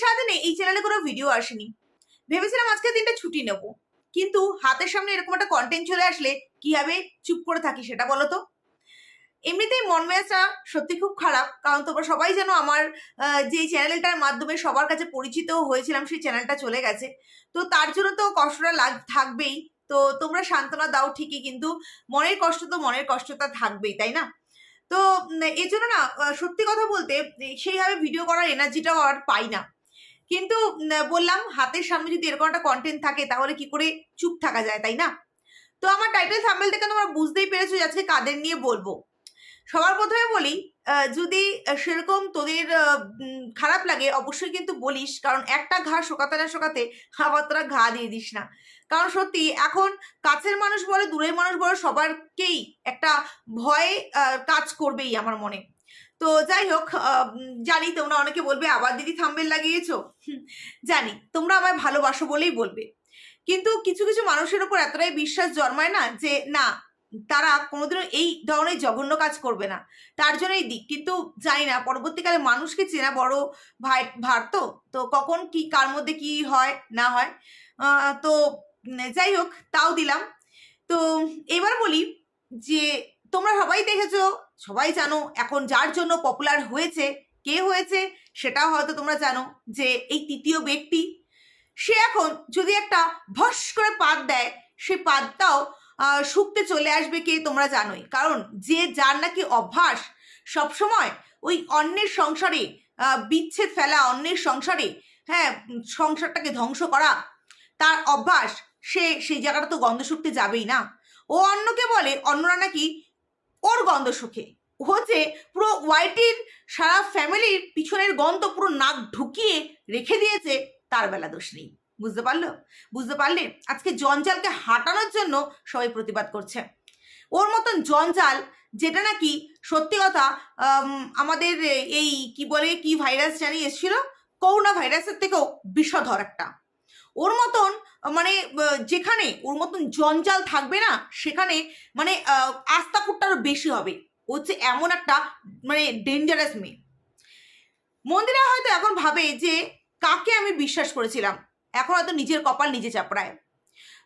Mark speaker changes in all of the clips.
Speaker 1: সারাদিনে এই চ্যানেলে কোনো ভিডিও আসেনি। ভেবেছিলাম আজকে দিনটা ছুটি নেব। কিন্তু হাতের সামনে এরকম একটা কন্টেন্ট চলে আসলে কি হবে চুপ করে থাকি সেটা বলো তো? এমনিতেই মন মেজাজটা সত্যি খুব খারাপ, কারণ তোমরা সবাই জানো আমার যে চ্যানেলটার মাধ্যমে সবার কাছে পরিচিত হয়েছিলাম সেই চ্যানেলটা চলে গেছে। তো তার জন্য তো কষ্টটা লাগ, থাকবেই। তো তোমরা সান্ত্বনা দাও ঠিকই, কিন্তু মনের কষ্ট তো মনের কষ্টটা থাকবেই, তাই না? তো এই জন্য না সত্যি কথা বলতে সেইভাবে ভিডিও করার এনার্জিটাও আর পাই না। কিন্তু বললাম হাতের সামনে যদি এরকম একটা কন্টেন্ট থাকে, তাহলে কি করে চুপ থাকা যায়, তাই না? তো আমার টাইটেল থাম্বেল থেকে তোমরা বুঝতেই পেরেছ আজকে কাদের নিয়ে বলব। সবার প্রথমে বলি যদি সেরকম তোদের খারাপ লাগে, অবশ্যই কিন্তু বলিস, কারণ একটা ঘা শোকাতে না শোকাতে আবার তোরা ঘা দিয়ে দিস না। কারণ সত্যি, এখন কাছের মানুষ বলে, দূরের মানুষ বলে, সবারকেই একটা ভয় কাজ করবেই আমার মনে। তো যাই হোক জানি তোমরা অনেকে বলবে, আবার দিদি থাম্বেল লাগিয়েছো? জানি, তোমরা আমায় ভালোবাসো বলেই বলবে। কিন্তু কিছু কিছু মানুষের উপর এতটাই বিশ্বাস জন্মায় না যে, না, তারা কোনোদিনও এই ধরনের জঘন্য কাজ করবে না। তার জন্যই দিক। কিন্তু জানি না, পরবর্তীকালে মানুষকে চেনা বড় ভাই, ভার তো? তো কখন কি, কার মধ্যে কি হয়, না হয়? তো যাই হোক, তাও দিলাম। তো, এবার বলি যে, তোমরা সবাই দেখেছ সবাই জানো এখন যার জন্য পপুলার হয়েছে, কে হয়েছে সেটাও হয়তো তোমরা জানো যে এই তৃতীয় ব্যক্তি, সে এখন যদি একটা ভস করে পাত দেয়, সে পাতটাও শুকতে চলে আসবে কে তোমরা জানোই। কারণ যে যার নাকি অভ্যাস সবসময় ওই অন্যের সংসারে বিচ্ছেদ ফেলা, অন্যের সংসারে হ্যাঁ সংসারটাকে ধ্বংস করা, তার অভ্যাস সে, সেই জায়গাটা তো গন্ধ শুকতে যাবেই না। ও অন্যকে বলে, অন্যরা নাকি ওর গন্ধ সুখে হচ্ছে পুরো ওয়াইটির সারা ফ্যামিলির পিছনের গন্ধ পুরো নাক ঢুকিয়ে রেখে দিয়েছে, তার বেলা দোষ নেই। বুঝতে পারল? বুঝতে পারলে আজকে জঞ্জালকে হাঁটানোর জন্য সবাই প্রতিবাদ করছে। ওর মতন জঞ্জাল, যেটা নাকি সত্যি কথা আমাদের এই কি বলে, কি ভাইরাস জানি এসেছিল? করোনা ভাইরাসের থেকেও বিষধর একটা। ওর মতন মানে যেখানে ওর মতন জঞ্জাল থাকবে না, সেখানে মানে আস্তাকুটটা আরও বেশি হবে। হচ্ছে এমন একটা মানে ডেঞ্জারাস মেয়ে। মন্দিরা হয়তো এখন ভাবে যে, কাকে আমি বিশ্বাস করেছিলাম? এখন হয়তো নিজের কপাল নিজে চাপড়ায়।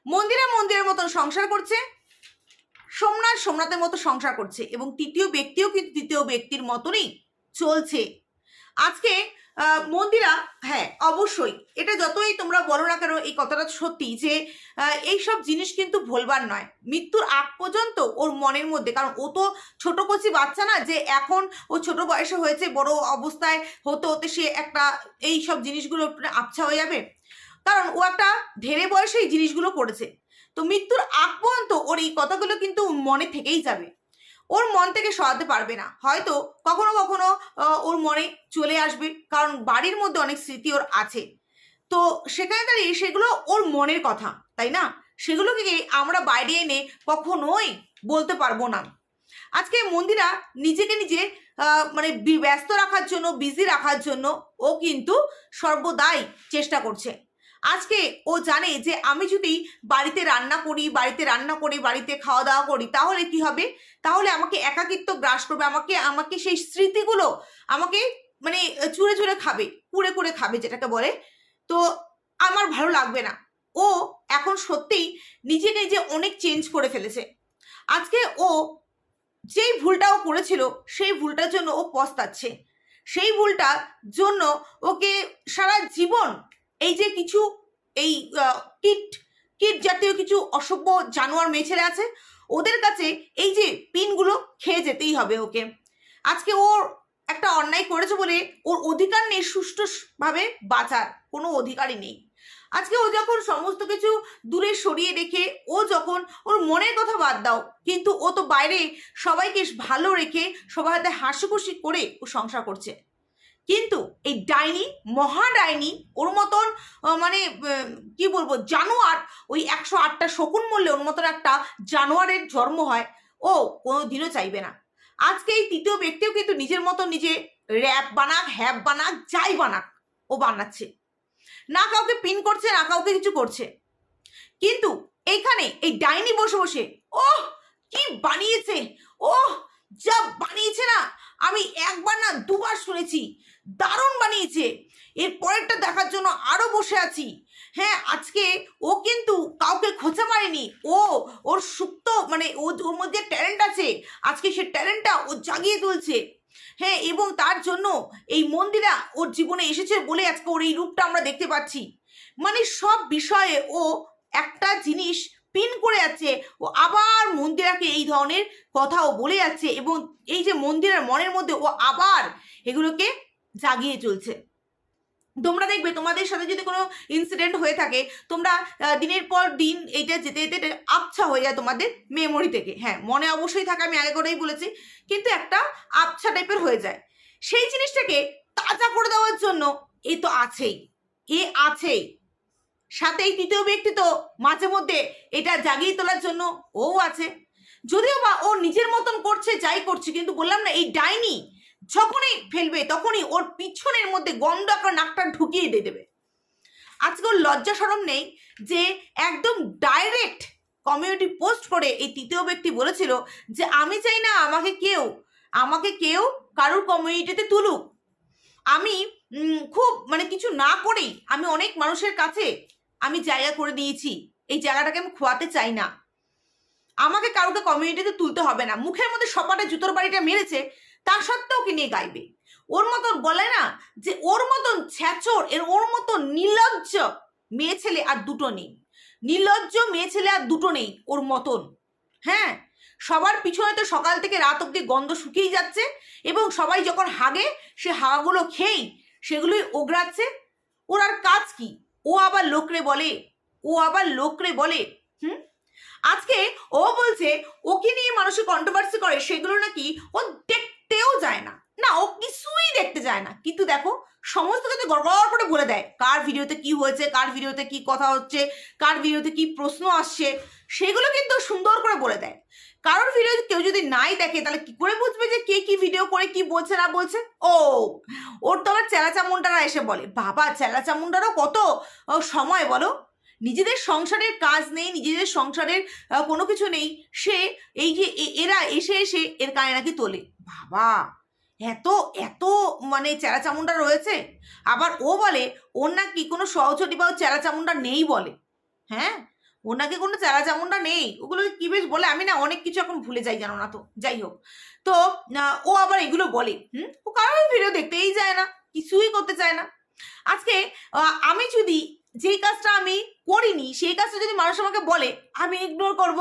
Speaker 1: মন্দিরা মন্দিরের মতন সংসার করছে, সোমনাথ সোমনাথের মতো সংসার করছে এবং তৃতীয় ব্যক্তিও কিন্তু তৃতীয় ব্যক্তির মতনই চলছে। আজকে মন্দিরা হ্যাঁ অবশ্যই। এটা যতই তোমরা বলো না কেন, এই কথাটা সত্যি যে এই সব জিনিস কিন্তু ভুলবার নয়। মৃত্যুর আগ পর্যন্ত ওর মনের মধ্যে, কারণ ও তো ছোট কচি বাচ্চা না, যে এখন ও ছোট বয়সে হয়েছে, বড় অবস্থায় হতে হতে সে একটা এই সব জিনিসগুলো আবছা হয়ে যাবে। কারণ ও একটা ধেরে বয়সে এই জিনিসগুলো করেছে। তো মৃত্যুর আগ পর্যন্ত ওর এই কথাগুলো কিন্তু মনে থেকেই যাবে। ওর মন থেকে সরাতে পারবে না। হয়তো কখনো কখনো ওর মনে চলে আসবে, কারণ বাড়ির মধ্যে অনেক স্মৃতি ওর আছে। তো সেখানে দাঁড়িয়ে সেগুলো ওর মনের কথা, তাই না? সেগুলোকে আমরা বাইরে এনে কখনোই বলতে পারব না। আজকে মন্দিরা নিজেকে নিজে মানে ব্যস্ত রাখার জন্য বিজি রাখার জন্য ও কিন্তু সর্বদাই চেষ্টা করছে। আজকে ও জানে যে আমি যদি বাড়িতে রান্না করি, বাড়িতে রান্না করি, বাড়িতে খাওয়া দাওয়া করি, তাহলে কি হবে? তাহলে আমাকে একাকিত্ব গ্রাস করবে, আমাকে আমাকে সেই স্মৃতিগুলো আমাকে মানে চুরে চুরে খাবে, কুড়ে কুড়ে খাবে যেটাকে বলে। তো আমার ভালো লাগবে না। ও এখন সত্যিই নিজেকে নিজে অনেক চেঞ্জ করে ফেলেছে। আজকে ও যেই ভুলটা ও করেছিল, সেই ভুলটার জন্য ও পস্তাচ্ছে। সেই ভুলটার জন্য ওকে সারা জীবন এই যে কিছু, এই কিট কিট জাতীয় কিছু অসভ্য জানোয়ার মেয়ে আছে, ওদের কাছে এই যে পিনগুলো খেয়ে যেতেই হবে ওকে। আজকে ওর একটা অন্যায় করেছে বলে ওর অধিকার নেই সুষ্ঠুভাবে বাঁচার, কোনো অধিকারই নেই। আজকে ও যখন সমস্ত কিছু দূরে সরিয়ে রেখে, ও যখন ওর মনের কথা বাদ দাও, কিন্তু ও তো বাইরে সবাইকে ভালো রেখে সবার হাতে হাসিখুশি করে ও সংসার করছে। কিন্তু এই ডাইনি মহা ডাইনি, ওর মতন মানে কি বলব, জানোয়ার, ওই একশো আটটা শকুন মূল্যে ওর মতন একটা জানোয়ারের জন্ম হয়, ও কোনো দিনও চাইবে না। আজকে এই তৃতীয় ব্যক্তিও কিন্তু নিজের মতো নিজে র্যাপ বানাক হ্যাপ বানাক, যাই বানাক, ও বানাচ্ছে। না কাউকে পিন করছে, না কাউকে কিছু করছে। কিন্তু এইখানে এই ডাইনি বসে বসে, ওহ, কি বানিয়েছে ও যা বানিয়েছে না, আমি একবার না দুবার শুনেছি দারুণ বানিয়েছে। এর পরেরটা দেখার জন্য আরও বসে আছি। হ্যাঁ আজকে ও কিন্তু কাউকে খোঁচা মারেনি। ও, ওর সুপ্ত মানে ও- ওর মধ্যে ট্যালেন্ট আছে, আজকে সে ট্যালেন্টটা ও জাগিয়ে তুলছে। হ্যাঁ এবং তার জন্য এই মন্দিরা ওর জীবনে এসেছে বলে আজকে ওর এই রূপটা আমরা দেখতে পাচ্ছি। মানে সব বিষয়ে ও একটা জিনিস পিন করে যাচ্ছে ও আবার মন্দিরাকে এই ধরনের কথাও বলে যাচ্ছে এবং এই যে মন্দিরের মনের মধ্যে ও আবার এগুলোকে জাগিয়ে চলছে। তোমরা দেখবে তোমাদের সাথে যদি কোনো ইনসিডেন্ট হয়ে থাকে, তোমরা দিনের পর দিন এইটা যেতে যেতে আবছা হয়ে যায় তোমাদের মেমোরি থেকে। হ্যাঁ মনে অবশ্যই থাকে, আমি আগে করেই বলেছি, কিন্তু একটা আবছা টাইপের হয়ে যায়। সেই জিনিসটাকে তাজা করে দেওয়ার জন্য এ তো আছেই, এ আছেই। সাথে এই তৃতীয় ব্যক্তি তো মাঝে মধ্যে এটা জাগিয়ে তোলার জন্য ও আছে। যদিও বা ও নিজের মতন করছে, যাই করছে, কিন্তু বললাম না, এই ডাইনি যখনই ফেলবে, তখনই ওর পিছনের মধ্যে গন্ধ আকার নাকটা ঢুকিয়ে দিয়ে দেবে। আজকে ওর লজ্জা সরম নেই যে একদম ডাইরেক্ট কমিউনিটি পোস্ট করে এই তৃতীয় ব্যক্তি বলেছিল যে, আমি চাই না আমাকে কেউ আমাকে কেউ কারোর কমিউনিটিতে তুলুক। আমি খুব মানে কিছু না করেই আমি অনেক মানুষের কাছে আমি জায়গা করে দিয়েছি। এই জায়গাটাকে আমি খোয়াতে চাই না। আমাকে কারোকে কমিউনিটিতে তুলতে হবে না। মুখের মধ্যে সপাটে জুতোর বাড়িটা মেরেছে। তা সত্ত্বেও ওকে নিয়ে গাইবে? ওর মতন বলে না যে ওর মতন ছ্যাচর এর ওর মতন নির্লজ্জ মেয়ে ছেলে আর দুটো নেই। নির্লজ্জ মেয়ে ছেলে আর দুটো নেই ওর মতন। হ্যাঁ? সবার পিছনে তো সকাল থেকে রাত অব্দি গন্ধ শুকিয়ে যাচ্ছে এবং সবাই যখন হাগে, সে হাওয়াগুলো খেয়েই সেগুলোই ওগড়াচ্ছে। ওর আর কাজ কি? ও আবার লোকরে বলে। ও আবার লোকরে বলে। হুম? আজকে ও বলছে, ওকে নিয়ে মানুষের কন্ট্রোভার্সি করে, সেগুলো নাকি ও দেখতেও যায় না না ও কিছুই যায় না। কিন্তু দেখো, সমস্ত কিছু গড়গড় করে বলে দেয়, কার ভিডিওতে কি হয়েছে, কার ভিডিওতে কি কথা হচ্ছে, কার ভিডিওতে কি প্রশ্ন আসছে, সেগুলো কিন্তু সুন্দর করে বলে দেয়। কারোর ভিডিও কেউ যদি নাই দেখে, তাহলে কি করে বুঝবে যে কে কি ভিডিও করে, কি বলছে, না বলছে? ও, ওর তো আবার চেলা চামুন্ডারা এসে বলে, বাবা চেলা চামুন্ডারও কত সময় বলো। নিজেদের সংসারের কাজ নেই, নিজেদের সংসারের কোনো কিছু নেই। সে এই যে এরা এসে এসে এর কানে নাকি তোলে। বাবা এত এত মানে চেরা চামুন্ডা রয়েছে। আবার ও বলে, ওর নাকি কোনো সহচটি বা চেরা চামুন্ডা নেই বলে। হ্যাঁ? ওর নাকি কোনো চেরা চামুন্ডা নেই। ওগুলো কি বেশ বলে? আমি না অনেক কিছু এখন ভুলে যাই জানো না তো। যাই হোক। তো ও আবার এগুলো বলে, হুম? ও কারোর ভিডিও দেখতেই যায় না, কিছুই করতে চায় না। আজকে আমি যদি যেই কাজটা আমি করিনি, সেই কাজটা যদি মানুষ আমাকে বলে, আমি ইগনোর করব।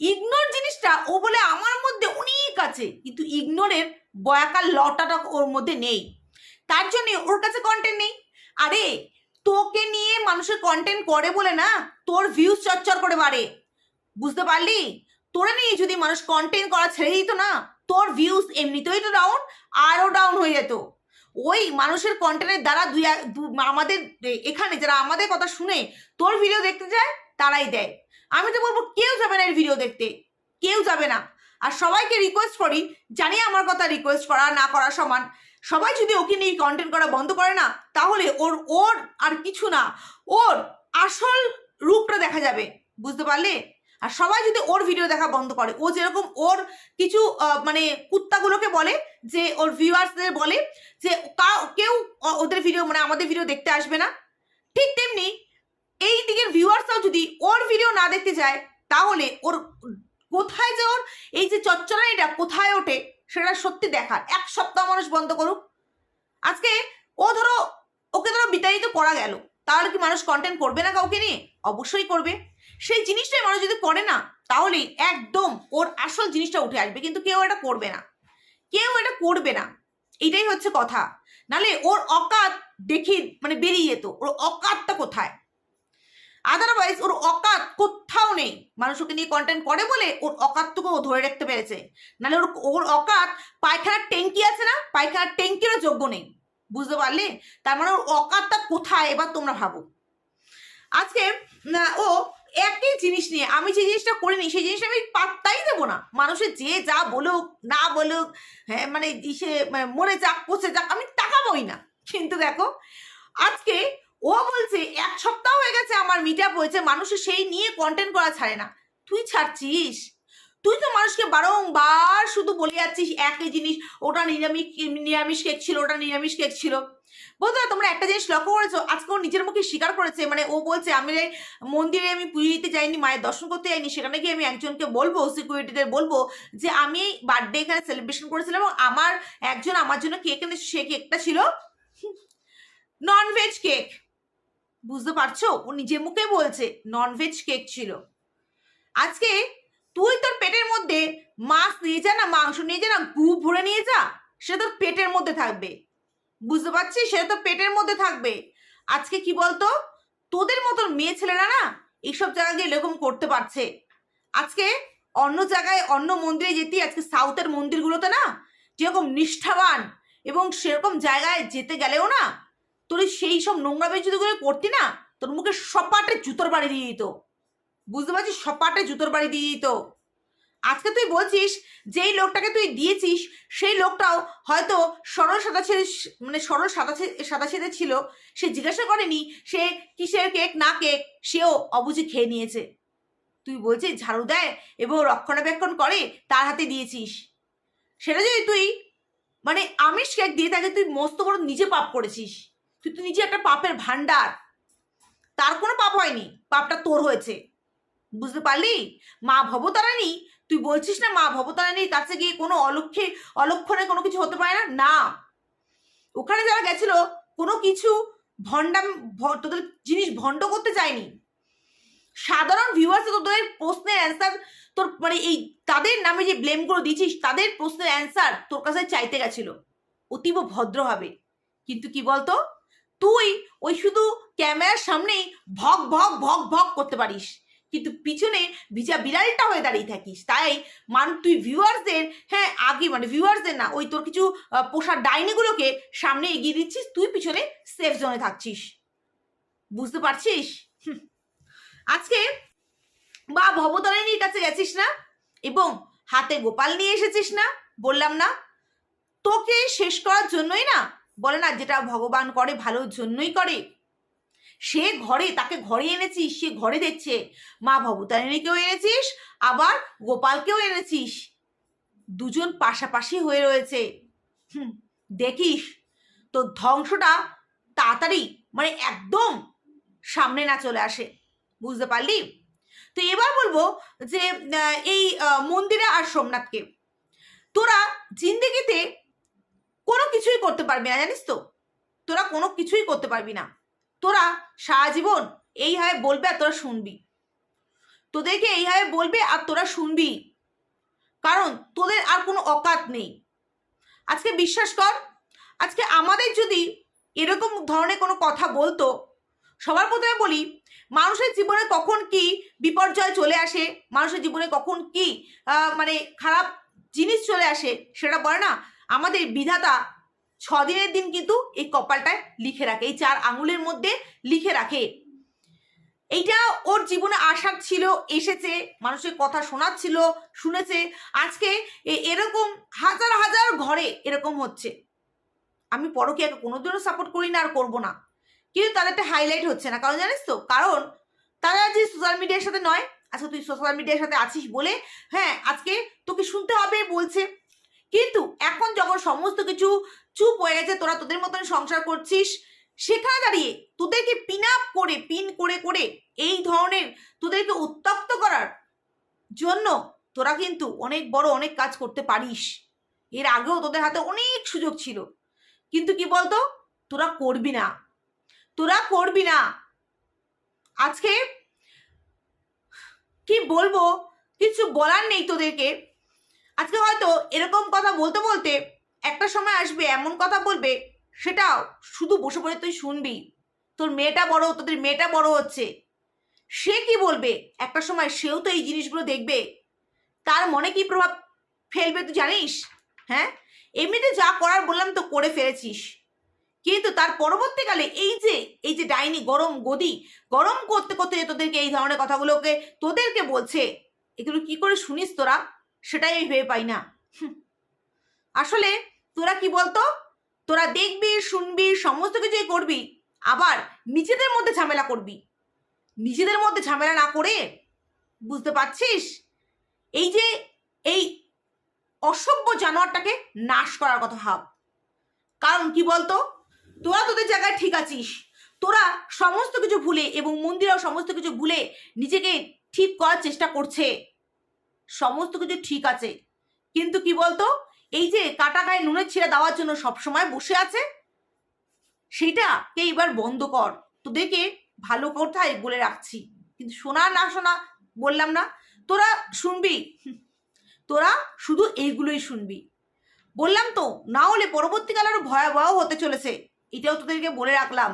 Speaker 1: ইগনোর জিনিসটা ও বলে আমার মধ্যে অনেক আছে। কিন্তু ইগনোরের বয়াকার লটাটা ওর মধ্যে নেই। তার জন্য ওর কাছে কন্টেন্ট নেই। আরে, তোকে নিয়ে মানুষের কন্টেন্ট করে বলে না, তোর ভিউজ চচ্চর করে বাড়ে। বুঝতে পারলি? তোরা নিয়ে যদি মানুষ কন্টেন্ট করা ছেড়ে দিত না, তোর ভিউজ এমনিতেই তো ডাউন আরও ডাউন হয়ে যেত। ওই মানুষের কন্টেন্টের দ্বারা দুই আমাদের, এখানে যারা আমাদের কথা শুনে তোর ভিডিও দেখতে যায়, তারাই দেয়। আমি তো বলব, কেউ যাবে না এর ভিডিও দেখতে। কেউ যাবে না। আর সবাইকে রিকোয়েস্ট করি, জানি আমার কথা রিকোয়েস্ট করা, না করা সমান। সবাই যদি ওকে নিয়ে কন্টেন্ট করা বন্ধ করে না, তাহলে ওর ওর আর কিছু না। ওর আসল রূপটা দেখা যাবে, বুঝতে পারলে? আর সবাই যদি ওর ভিডিও দেখা বন্ধ করে, ও যেরকম ওর কিছু মানে কুত্তাগুলোকে বলে, যে ওর ভিউয়ার্সদের বলে, যে কেউ ওদের ভিডিও মানে আমাদের ভিডিও দেখতে আসবে না। ঠিক তেমনি, এই দিকের ভিউয়ার্সরাও যদি ওর ভিডিও না দেখতে যায় তাহলে ওর কোথায় যে ওর এই যে চচ্চড়ানিটা কোথায় ওঠে সেটা সত্যি দেখার। এক সপ্তাহ মানুষ বন্ধ করুক। আজকে ও ধরো, ওকে ধরো বিতাড়িত করা গেল। তাহলে কি মানুষ কন্টেন্ট করবে না কাউকে নিয়ে? অবশ্যই করবে। সেই জিনিসটাই মানুষ যদি করে না, তাহলে একদম ওর আসল জিনিসটা উঠে আসবে। কিন্তু কেউ এটা করবে না। কেউ এটা করবে না। এটাই হচ্ছে কথা। নালে ওর অকাত দেখি মানে বেরিয়ে যেত। ওর অকাতটা কোথায়? আদারওয়াইজ ওর অকাত কোথাও নেই। মানুষ ওকে নিয়ে কন্টেন্ট করে বলে ওর অকাতটুকু ও ধরে রাখতে পেরেছে। নাহলে ওর ওর অকাত পায়খানার ট্যাঙ্কি আছে না? পায়খানার ট্যাঙ্কিরও যোগ্য নেই। বুঝতে পারলে? তার মানে ওর অকাতটা কোথায় এবার তোমরা ভাবো। আজকে ও একই জিনিস নিয়ে, আমি যে জিনিসটা করিনি, সেই জিনিসটা আমি পাত্তাই দেবো না। মানুষের যে যা বলুক, না বলুক হ্যাঁ মানে ইসে, মনে যাক, পচে যাক, আমি তাকাবোই না। কিন্তু দেখো, আজকে ও বলছে, এক সপ্তাহ হয়ে গেছে আমার মিট আপ হয়েছে মানুষের সেই নিয়ে কন্টেন্ট করা ছাড়ে না। তুই ছাড়ছিস? তুই তো মানুষকে বারংবার শুধু বলে যাচ্ছিস, একই জিনিস, ওটা নিরামিষ নিরামিষ কেক ছিল, ওটা নিরামিষ কেক ছিল। বন্ধুরা তোমরা একটা জিনিস লক্ষ্য করেছ আজকে ও নিজের মুখে স্বীকার করেছে মানে ও বলছে, আমি মন্দিরে আমি পুজো দিতে যাইনি, মায়ের দর্শন করতে যাইনি, সেখানে গিয়ে আমি একজনকে বলব সিকিউরিটিদের বলব, যে আমি বার্থডে এখানে সেলিব্রেশন করেছিলাম এবং আমার একজন আমার জন্য কেক এনে সে কেকটা ছিল ননভেজ কেক বুঝতে পারছ? ও নিজের মুখে বলছে ননভেজ কেক ছিল। আজকে তুই তোর পেটের মধ্যে মাছ নিয়ে যা না, মাংস নিয়ে যা না গু ভরে নিয়ে যা সে তোর পেটের মধ্যে থাকবে। বুঝতে পারছিস? সেটা তো পেটের মধ্যে থাকবে। আজকে কি বলতো? তোদের মতন মেয়ে ছেলেরা না, এইসব জায়গা গিয়ে এরকম করতে পারছে। আজকে অন্য জায়গায়, অন্য মন্দিরে যেতে, আজকে সাউথের মন্দিরগুলোতে না, যেরকম নিষ্ঠাবান এবং সেরকম জায়গায় যেতে গেলেও না তোর সেই সব নোংরা বেজুদিগুলো করতি না? তোর মুখে সপাটে জুতোর বাড়ি দিয়ে দিত। বুঝতে পারছিস? সপাটে জুতোর বাড়ি দিয়ে দিত। আজকে তুই বলছিস, যেই লোকটাকে তুই দিয়েছিস, সেই লোকটাও হয়তো সরল সাদা ছেড়ে মানে সরল সাদা সাদা ছেড়ে ছিল। সে জিজ্ঞাসা করেনি, সে কিসের কেক, না কেক, সেও অবুঝে খেয়ে নিয়েছে। তুই বলছিস, ঝাড়ু দেয় এবং রক্ষণাবেক্ষণ করে তার হাতে দিয়েছিস। সেটা যদি তুই মানে আমিষ কেক দিয়ে তাকে তুই মস্ত বড় নিজে পাপ করেছিস। তুই তো নিজে একটা পাপের ভান্ডার তার কোনো পাপ হয়নি, পাপটা তোর হয়েছে। বুঝতে পারলি? মা ভবতারানী তুই বলছিস না মা ভবতারানীর কাছে গিয়ে কোনো অলক্ষে, অলক্ষণে কোনো কিছু হতে পারে না? না। ওখানে যারা গেছিল, কোনো কিছু ভণ্ডাম তোদের জিনিস ভণ্ড করতে চায়নি। সাধারণ ভিউয়ার্স তোদের প্রশ্নের অ্যান্সার তোর মানে এই তাদের নামে যে ব্লেমগুলো দিচ্ছিস, তাদের প্রশ্নের অ্যান্সার তোর কাছে চাইতে গেছিল। অতীব ভদ্রভাবে কিন্তু কি বলতো? তুই ওই শুধু ক্যামেরার সামনেই ভক ভক ভক ভক করতে পারিস। কিন্তু পিছনে ভিজা বিড়ালটা হয়ে দাঁড়িয়ে থাকিস। তাই মান, তুই ভিউয়ার্সদের হ্যাঁ আগে মানে ভিউয়ার্সদের না, ওই তোর কিছু পোষা ডাইনিগুলোকে সামনে এগিয়ে দিচ্ছিস, তুই পিছনে সেফ জোনে থাকছিস। বুঝতে পারছিস। আজকে বা ভবতারিণীর কাছে গেছিস না? এবং হাতে গোপাল নিয়ে এসেছিস না? বললাম না। তোকে শেষ করার জন্যই না বলে না, যেটা ভগবান করে, ভালোর জন্যই করে। সে ঘরে, তাকে ঘরে এনেছিস, সে ঘরে দেখছে, মা ভবতারিণীকেও এনেছিস, আবার গোপালকেও এনেছিস। দুজন পাশাপাশি হয়ে রয়েছে। হুম, দেখিস, তো ধ্বংসটা তাড়াতাড়ি মানে একদম সামনে না চলে আসে। বুঝতে পারলি? তো এবার বলব যে এই মন্দিরে আর সোমনাথকে। তোরা জিন্দেগিতে করতে পারবি না জানিস তো? তোরা কোনো কিছুই করতে পারবি না। তোরা সারা জীবন এইভাবে বলবে আর তোরা শুনবি। তোদেরকে এইভাবে বলবে আর তোরা শুনবি। কারণ তোদের আর কোনো অকাত নেই। আজকে বিশ্বাস কর, আজকে আমাদের যদি এরকম ধরনের কোনো কথা বলতো, সবার প্রথমে বলি, মানুষের জীবনে কখন কি বিপর্যয় চলে আসে, মানুষের জীবনে কখন কি মানে খারাপ জিনিস চলে আসে, সেটা বলে না। আমাদের বিধাতা ছ দিনের দিন কিন্তু এই কপালটায় লিখে রাখে, এই চার আঙুলের মধ্যে লিখে রাখে। এইটা ওর জীবনে আসার ছিল, এসেছে, মানুষের কথা শোনাচ্ছিল, শুনেছে। আজকে এরকম হাজার হাজার ঘরে এরকম হচ্ছে। আমি পরকীয়াকে কোনোদিনও সাপোর্ট করি না আর করব না। কিন্তু তাদেরটা হাইলাইট হচ্ছে না। কারণ জানিস তো, কারণ তারা যে সোশ্যাল মিডিয়ার সাথে নয় আচ্ছা তুই সোশ্যাল মিডিয়ার সাথে আছিস বলে হ্যাঁ আজকে তোকে শুনতে হবে বলছে। কিন্তু এখন যখন সমস্ত কিছু চুপ হয়ে গেছে, তোরা তোদের মতন সংসার করছিস। সেখানে দাঁড়িয়ে তোদেরকে পিন আপ করে পিন করে করে এই ধরনের তোদেরকে উত্তপ্ত করার জন্য তোরা কিন্তু অনেক বড় অনেক কাজ করতে পারিস। এর আগেও তোদের হাতে অনেক সুযোগ ছিল। কিন্তু কি বলতো? তোরা করবি না। তোরা করবি না। আজকে কি বলব? কিছু বলার নেই তোদেরকে। আজকে হয়তো এরকম কথা বলতে বলতে একটা সময় আসবে, এমন কথা বলবে, সেটাও শুধু বসে বসে তুই শুনবি। তোর মেয়েটা বড়, তোদের মেয়েটা বড় হচ্ছে। সে কি বলবে? একটা সময় সেও তো এই জিনিসগুলো দেখবে। তার মনে কি প্রভাব ফেলবে তুই জানিস? হ্যাঁ? এমনিতে যা করার বললাম তো করে ফেলেছিস। কিন্তু তার পরবর্তীকালে এই যে এই যে ডাইনি, গরম গদি, গরম করতে করতে যে তোদেরকে এই ধরনের কথাগুলোকে, তোদেরকে বলছে, এগুলো কি করে শুনিস তোরা? সেটাই আমি ভেবে পাই না। আসলে তোরা কি বলতো? তোরা দেখবি, শুনবি, সমস্ত কিছুই করবি, আবার নিজেদের মধ্যে ঝামেলা করবি। নিজেদের মধ্যে ঝামেলা না করে, বুঝতে পারছিস? এই যে, এই অসভ্য জানোয়ারটাকে নাশ করার কথা ভাব। কারণ কি বলতো? তোরা তোদের জায়গায় ঠিক আছিস। তোরা সমস্ত কিছু ভুলে এবং মন্দিরাও সমস্ত কিছু ভুলে নিজেকে ঠিক করার চেষ্টা করছে। সমস্ত কিছু ঠিক আছে। কিন্তু কি বলতো? এই যে কাটা গায়ে নুনের ছিঁড়া দেওয়ার জন্য সবসময় বসে আছে সেইটা কে এবার বন্ধ কর। তোদেরকে ভালো কথাই বলে রাখছি। কিন্তু শোনা না শোনা বললাম না, তোরা শুনবি? তোরা শুধু এইগুলোই শুনবি। বললাম তো, না হলে পরবর্তীকালে আরও ভয়াবহ হতে চলেছে। এটাও তোদেরকে বলে রাখলাম।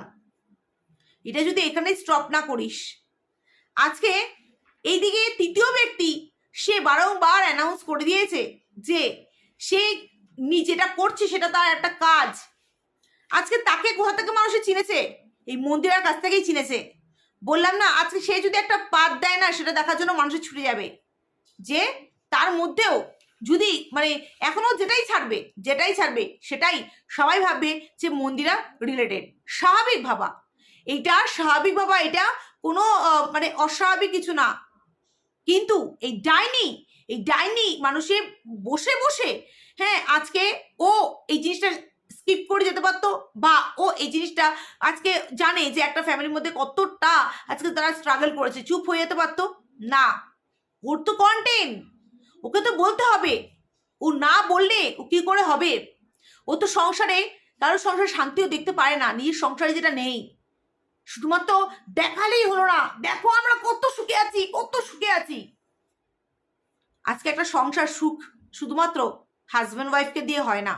Speaker 1: এটা যদি এখানেই স্টপ না করিস। আজকে এইদিকে তৃতীয় ব্যক্তি, সে বারংবার অ্যানাউন্স করে দিয়েছে যে সে যেটা করছে সেটা তার একটা কাজ। আজকে তাকে কোথা থেকে মানুষে চিনেছে। এই মন্দিরের কাছ থেকেই চিনেছে। বললাম না, আজকে সে যদি একটা পাত দেয় না, সেটা দেখার জন্য মানুষের ছুটে যাবে। যে তার মধ্যেও যদি মানে এখনও যেটাই ছাড়বে যেটাই ছাড়বে, সেটাই সবাই ভাববে যে মন্দিরা রিলেটেড স্বাভাবিক ভাবা। এইটা স্বাভাবিক ভাবা, এটা কোনো মানে অস্বাভাবিক কিছু না। কিন্তু এই ডাইনি এই ডাইনি মানুষে বসে বসে হ্যাঁ আজকে ও এই জিনিসটা স্কিপ করে যেতে পারতো বা ও এই জিনিসটা আজকে জানে যে একটা ফ্যামিলির মধ্যে কতটা আজকে তারা স্ট্রাগল করেছে, চুপ হয়ে যেতে পারতো? না। ওর তো কন্টেন্ট ওকে তো বলতে হবে। ও না বললে ও কি করে হবে? ও তো সংসারে কারোর সংসারে শান্তিও দেখতে পারে না, নিজের সংসারে যেটা নেই। শুধুমাত্র দেখালেই হলো না। দেখো আমরা কত সুখে আছি, কত সুখে আছি। আজকে একটা সংসার সুখ শুধুমাত্র হাজব্যান্ড ওয়াইফকে দিয়ে হয় না।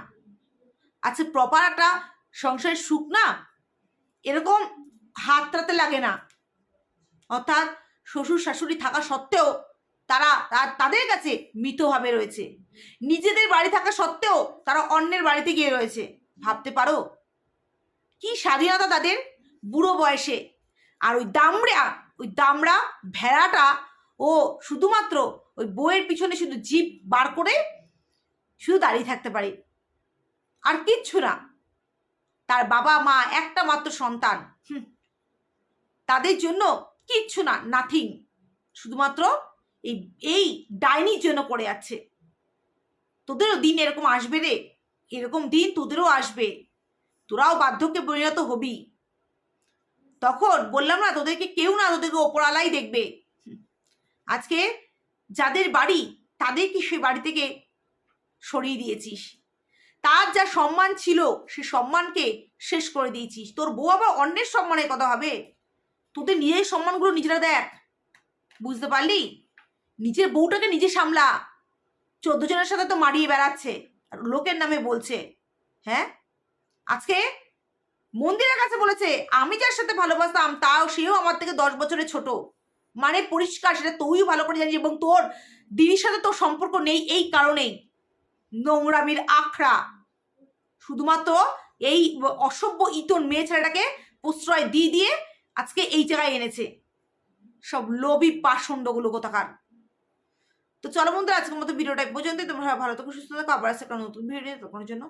Speaker 1: আজকে প্রপার একটা সংসারের সুখ না, এরকম হাতটাতে লাগে না। অর্থাৎ শ্বশুর শাশুড়ি থাকা সত্ত্বেও তারা, তাদের কাছে মৃতভাবে রয়েছে। নিজেদের বাড়ি থাকা সত্ত্বেও তারা অন্যের বাড়িতে গিয়ে রয়েছে। ভাবতে পারো? কি স্বাধীনতা তাদের বুড়ো বয়সে। আর ওই দামড়া ওই দামড়া ভেড়াটা ও শুধুমাত্র ওই বইয়ের পিছনে শুধু জিপ বার করে শুধু দাঁড়িয়ে থাকতে পারি। আর কিচ্ছু না। তার বাবা, মা একটা মাত্র সন্তান। তাদের জন্য কিচ্ছু না নাথিং শুধুমাত্র এই এই ডাইনির জন্য করে আছে তোদেরও দিন এরকম আসবে রে। এরকম দিন তোদেরও আসবে। তোরাও বার্ধক্যে পরিণত হবি। তখন বললাম না, তোদেরকে কেউ না তোদেরকে ওপরালাই দেখবে। আজকে যাদের বাড়ি, তাদেরকে সে বাড়ি থেকে সরিয়ে দিয়েছিস। তার যা সম্মান ছিল, সে সম্মানকে শেষ করে দিয়েছিস। তোর বউ আবার অন্যের সম্মানের কথা হবে তোদের নিজের সম্মানগুলো নিজেরা দেখ। বুঝতে পারলি? নিজের বউটাকে নিজে সামলা। চোদ্দ জনের সাথে তো মারিয়ে বেড়াচ্ছে। লোকের নামে বলছে। হ্যাঁ? আজকে মন্দিরের কাছে বলেছে, আমি যার সাথে ভালোবাসতাম, তাও সেও আমার থেকে দশ বছরের ছোট। মানে পরিষ্কার, সেটা তুইও ভালো করে জানিস এবং তোর দিদির সাথে তোর সম্পর্ক নেই এই কারণেই। নোংরামির আখড়া। শুধুমাত্র এই অসভ্য ইতন মেয়ে ছেলেটাকে প্রশ্রয় দিয়ে দিয়ে আজকে এই জায়গায় এনেছে। সব লোভী পাষণ্ডগুলো কোথাকার। তো চলো বন্ধুরা, আজকের মতো ভিডিওটা পর্যন্তই। তোমরা ভালো থাকো, সুস্থ থাকো। আবার আসছে একটা নতুন ভিডিও তখনের জন্য